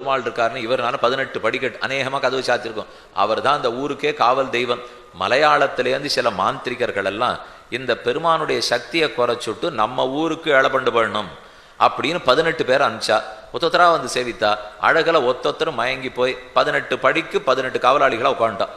பெருமாள் இருக்காருன்னு இவர்னால பதினெட்டு படிக்கட்டு அநேகமாக கதவு சாத்திருக்கும். அவர் தான் அந்த ஊருக்கே காவல் தெய்வம். மலையாளத்திலேருந்து சில மாந்திரிகர்கள் எல்லாம் இந்த பெருமானுடைய சக்தியை குறைச்சுட்டு நம்ம ஊருக்கு இழப்பண்டு பண்ணணும் அப்படின்னு பதினெட்டு பேர் அனுப்பிச்சா ஒத்தொத்தராக வந்து சேவித்தா அழகில் ஒத்தொத்தரும் மயங்கி போய் பதினெட்டு படிக்கு பதினெட்டு காவலாளிகளாக உட்காந்துட்டான்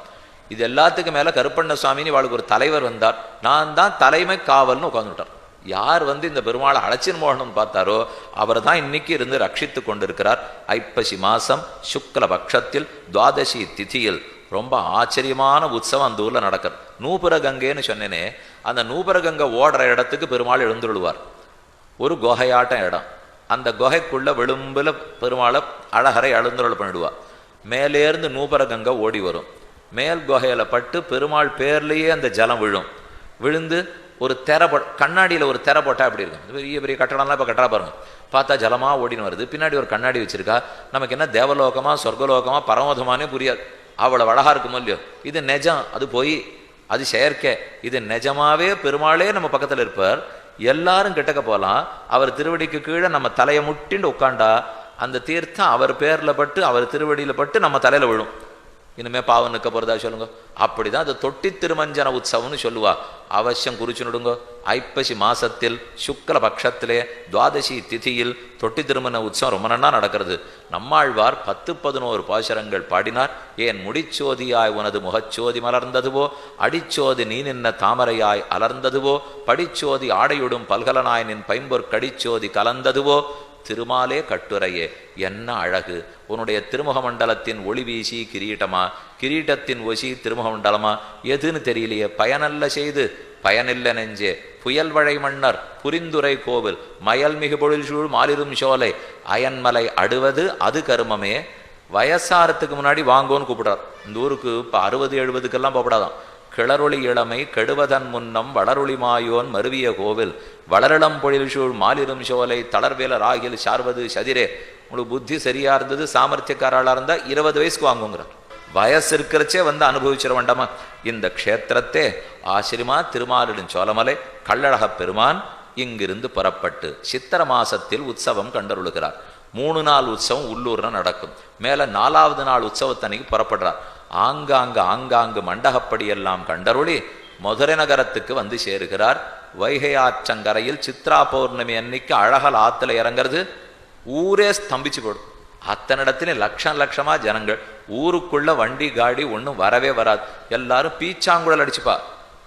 இது எல்லாத்துக்கும் மேல கருப்பண்ண சுவாமின்னு இவாளுக்கு ஒரு தலைவர் வந்தார். நான் தான் தலைமை காவல்னு உட்காந்துட்டார் யார் வந்து இந்த பெருமாளை அழைச்சின் மோகனம் பார்த்தாரோ அவர் தான் இன்னைக்கு இருந்து ரட்சித்து கொண்டிருக்கிறார். ஐப்பசி மாசம் சுக்ல பட்சத்தில் துவாதசி திதியில். ரொம்ப ஆச்சரியமான உற்சவம் அந்த ஊரில் நடக்கிறது நூபுர கங்கைன்னு சொன்னேனே அந்த நூபுர கங்கை ஓடுற இடத்துக்கு பெருமாள் எழுந்துருவார் ஒரு குகையாட்டம் இடம். அந்த குகைக்குள்ள விளும்பில் பெருமாளை அழகரை எழுந்துருள் பண்ணிடுவார். மேலேருந்து நூபர கங்கை ஓடி வரும். மேல் குகையில் பட்டு பெருமாள் பேர்லேயே அந்த ஜலம் விழும். விழுந்து ஒரு தெரை போ கண்ணாடியில் ஒரு தெரை போட்டால் அப்படி இருக்கும்? பெரிய பெரிய கட்டடம்லாம் இப்போ கட்டடா பாருங்கள் பார்த்தா ஜலமாக ஓடின்னு வருது. பின்னாடி ஒரு கண்ணாடி வச்சிருக்கா. நமக்கு என்ன தேவலோகமா சொர்க்கலோகமாக பரமோதமானே புரியாது. அவ்வளோ அழகாக இருக்குமோ இல்லையோ? இது நெஜம். அது போய். அது செயற்கை. இது நிஜமாவே பெருமாளே நம்ம பக்கத்தில் இருப்பார். எல்லாரும் கிட்டக்க போகலாம் அவர் திருவடிக்கு கீழே நம்ம தலையை முட்டின்னு உட்காண்டா அந்த தீர்த்தம் அவர் பேரில் பட்டு அவர் திருவடியில் பட்டு நம்ம தலையில் விழும். இனிமே பாவம் நிற்க போறதா சொல்லுங்க? அப்படிதான் அது தொட்டி திருமஞ்சன உற்சவம்னு சொல்லுவா. அவசியம் குறிச்சு நடுங்க. ஐப்பசி மாசத்தில் சுக்ல பட்சத்திலே துவாதசி திதியில் தொட்டி திருமண உற்சவம் ரொம்ப நன்னா நடக்கிறது. நம்மாழ்வார் பத்து பதினோரு பாசுரங்கள் பாடினார். ஏன் முடிச்சோதியாய் உனது முகச்சோதி மலர்ந்ததுவோ? அடிச்சோதி நீ நின்ன தாமரையாய் அலர்ந்ததுவோ? படிச்சோதி ஆடையுடும் பல்கலனாய் நின் பைம்பொற் கடிச்சோதி கலந்ததுவோ? திருமாலே கட்டுரையே. என்ன அழகு. உன்னுடைய திருமுக மண்டலத்தின் ஒளி வீசி கிரீட்டமா? கிரீட்டத்தின் ஒசி திருமுக மண்டலமா எதுன்னு தெரியலையே. பயனல்ல செய்து. பயனில்ல நெஞ்சே. புயல் வழை மன்னர் புரிந்துரை கோவில் மயல் மிகு பொழில் சூழ் மாலிரும் சோலை. அயன்மலை அடுவது அது கருமமே. வயசாரத்துக்கு முன்னாடி வாங்கோன்னு கூப்பிடுறார். இந்த ஊருக்கு இப்போ அறுபது எழுபதுக்கெல்லாம் போகப்படாதான். கிளறொளி இளமை கெடுவதன் முன்னம் வளரொளி மாயோன் மருவிய கோவில். வளரளம் பொழில் சூழ் மாலிரும் சோலை தளர்வேல ராகில் சார்வது சதிரே. உங்களுக்கு புத்தி சரியா இருந்தது சாமர்த்தியக்காராளா இருந்தா இருபது வயசுக்கு வாங்குங்கிறார் வயசு இருக்கிறச்சே வந்து அனுபவிச்சிட வேண்டாமா. இந்த க்ஷேத்திரத்தே ஆசிரியமா திருமாலிடும் சோழமலை கள்ளழக பெருமான் இங்கிருந்து புறப்பட்டு சித்திர மாசத்தில் உற்சவம் கண்டருளுகிறார். மூணு நாள் உற்சவம் உள்ளூர்ல நடக்கும். மேல நாலாவது நாள் உற்சவத்தன்னைக்கு புறப்படுறார். ஆங்காங்கு ஆங்காங்கு மண்டகப்படியெல்லாம் கண்டருளி மதுரை நகரத்துக்கு வந்து சேருகிறார். வைகை ஆற்றங்கரையில் சித்ரா பௌர்ணமி அன்னைக்கு அழகல் ஆத்துல இறங்குறது ஊரே ஸ்தம்பிச்சு போடும். அத்தனை இடத்துல லட்சம் லட்சமா ஜனங்கள். ஊருக்குள்ள வண்டி காடி ஒன்றும் வரவே வராது. எல்லாரும் பீச்சாங்குழல் அடிச்சுப்பா.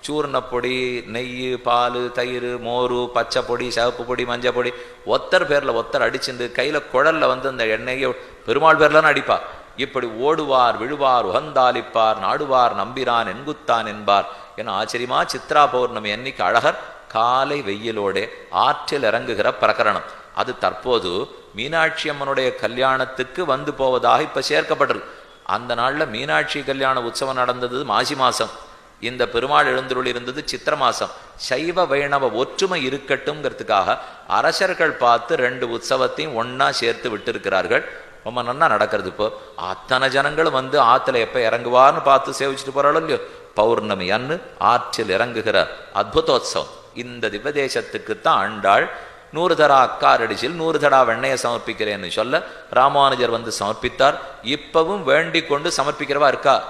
சூர்ணப்பொடி நெய் பால் தயிர் மோரு பச்சை பொடி சிவப்பு பொடி மஞ்சள் பொடி ஒத்தர் பேரில் ஒத்தர் அடிச்சுண்டு கையில் குழல்ல வந்து அந்த எண்ணெயை பெருமாள் பேர்லாம் அடிப்பா. இப்படி ஓடுவார் விழுவார் உகந்தாலிப்பார் நாடுவார் நம்பிரான் என்குத்தான் என்பார். என ஆச்சரியமா சித்ரா பௌர்ணமி அன்னைக்கு அழகர் காலை வெயிலோடே ஆற்றில் இறங்குகிற பிரகரணம். அது தற்போது மீனாட்சி அம்மனுடைய கல்யாணத்துக்கு வந்து போவதாக இப்ப சேர்க்கப்பட்டிருக்கு அந்த நாள்ல மீனாட்சி கல்யாண உற்சவம் நடந்தது மாசி மாசம். இந்த பெருமாள் எழுந்துருள் இருந்தது சித்திர மாசம். சைவ வைணவ ஒற்றுமை இருக்கட்டும்ங்கிறதுக்காக அரசர்கள் பார்த்து ரெண்டு உற்சவத்தையும் ஒன்னா சேர்த்து விட்டிருக்கிறார்கள். ரொம்ப நன்னா நடக்கிறது இப்போ. அத்தனை ஜனங்களும் வந்து ஆற்றுல எப்போ இறங்குவார்னு பார்த்து சேவிச்சுட்டு போறாளோ இல்லையோ? பௌர்ணமி அன்னு ஆற்றில் இறங்குகிற அத்புதோத்சவம். இந்த திவ்யதேசத்துக்கு தான் ஆண்டாள் நூறு தடா அக்காரடிச்சில் நூறு தடா வெண்ணையை சமர்ப்பிக்கிறேன்னு சொல்ல ராமானுஜர் வந்து சமர்ப்பித்தார். இப்பவும் வேண்டிக் கொண்டு சமர்ப்பிக்கிறவா இருக்கா?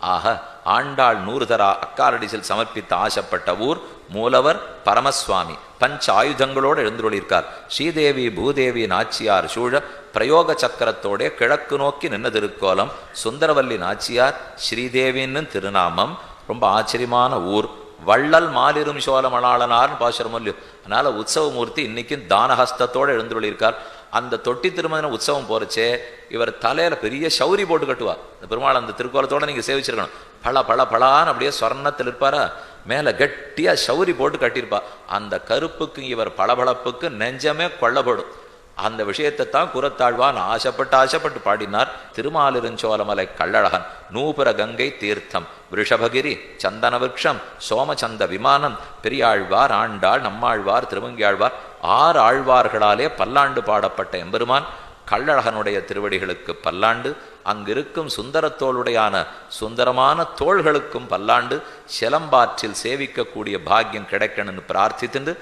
ஆக ஆண்டாள் நூறு தரா அக்காரடிசில் சமர்ப்பித்த ஆசைப்பட்ட ஊர் மூலவர் பரமசுவாமி. பஞ்ச ஆயுதங்களோடு எழுந்துள்ளிருக்கார் ஸ்ரீதேவி பூதேவி நாச்சியார் சூழ பிரயோக சக்கரத்தோடே கிழக்கு நோக்கி நின்ன திருக்கோலம் சுந்தரவல்லி நாச்சியார் ஸ்ரீதேவின்னு திருநாமம். ரொம்ப ஆச்சரியமான ஊர். வள்ளல் மாலிரும் சோழமணாளனார்னு பாசுரம் இல்லையோ அதனால உற்சவமூர்த்தி இன்னைக்கும் தானஹஸ்தத்தோட எழுந்துள்ளிருக்கார் அந்த தொட்டி திருமதின உற்சவம் போறச்சே இவர் தலையில பெரிய சௌரி போட்டு கட்டுவா இந்த பெருமாள் அந்த திருக்கோலத்தோட நீங்க சேவிச்சிருக்கணும். பல பல பலான்னு அப்படியே சொர்ணத்தில் இருப்பாரா? மேல கட்டியா சௌரி போட்டு கட்டியிருப்பா. அந்த கருப்புக்கு இவர் பளபளப்புக்கு நெஞ்சமே கொள்ளப்படும். அந்த விஷயத்தை தான் குரத்தாழ்வான் ஆசைப்பட்டு ஆசைப்பட்டு பாடினார். திருமாலிருஞ்சோலமலை கள்ளழகன் நூபுர கங்கை தீர்த்தம் ரிஷபகிரி சந்தன விரக்ஷம் சோமச்சந்த விமானம் பெரியாழ்வார் ஆண்டாள் நம்மாழ்வார் திருமங்கியாழ்வார் ஆறு ஆழ்வார்களாலே பல்லாண்டு பாடப்பட்ட எம்பெருமான் கள்ளழகனுடைய திருவடிகளுக்கு பல்லாண்டு அங்கிருக்கும் சுந்தரத்தோளுடையான சுந்தரமான தோள்களுக்கும் பல்லாண்டு சிலம்பாற்றில் சேவிக்கக்கூடிய பாக்கியம் கிடைக்கணும்னு பிரார்த்தித்துண்டு